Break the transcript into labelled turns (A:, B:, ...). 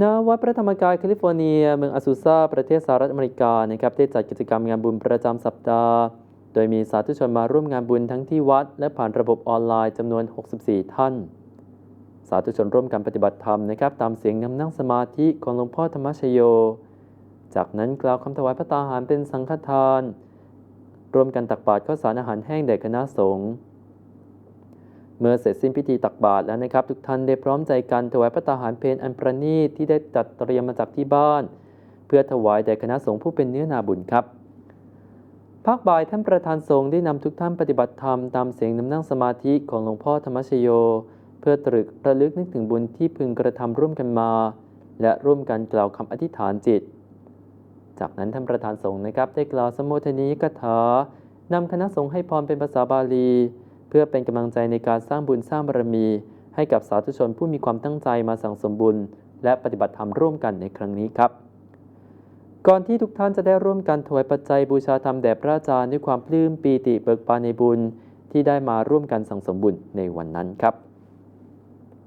A: ณวัดพระธรรมกายแคลิฟอร์เนีย เมืองอาซูซาประเทศสหรัฐอเมริกานะครับได้จัดกิจกรรมงานบุญประจำสัปดาห์ โดยมีสาธุชนมาร่วมงานบุญทั้งที่วัด และผ่านระบบออนไลน์จำนวน 64 ท่าน สาธุชนร่วมกันปฏิบัติธรรมนะครับตามเสียงนำนั่งสมาธิของหลวงพ่อธรรมชโย จากนั้นกล่าวคำถวายพระตาหารเป็นสังฆทาน ร่วมกันตักบาตรข้าวสารอาหารแห้งแด่คณะสงฆ์ เมื่อเสร็จสิ้นพิธีตักบาตรแล้วนะครับ ทุกท่านได้พร้อมใจกันถวายพระตาหารเพลอันประณีตที่ได้จัดเตรียมมาจากที่บ้าน เพื่อถวายแด่คณะสงฆ์ผู้เป็นเนื้อนาบุญครับภาคบ่ายท่านประธานสงฆ์ได้นำทุกท่านปฏิบัติธรรมตามเสียงนำนั่งสมาธิของหลวงพ่อธรรมชโย เพื่อตรึกระลึกนึกถึงบุญที่พึงกระทำร่วมกันมา และร่วมกันกล่าวคำอธิษฐานจิต จากนั้นท่านประธานสงฆ์นะครับได้กล่าวสมโภชนียกถานำคณะสงฆ์ให้พรเป็นภาษาบาลี เพื่อเป็นกำลังใจในการสร้างบุญสร้างบารมี ให้กับสาธุชนผู้มีความตั้งใจมาสั่งสมบุญ และปฏิบัติธรรมร่วมกันในครั้งนี้ครับ ก่อนที่ทุกท่านจะได้ร่วมกันถวายปัจจัยบูชาธรรมแด่พระอาจารย์ด้วยความปลื้มปีติเบิกบานในบุญที่ได้มาร่วมกันสั่งสมบุญในวันนั้นครับ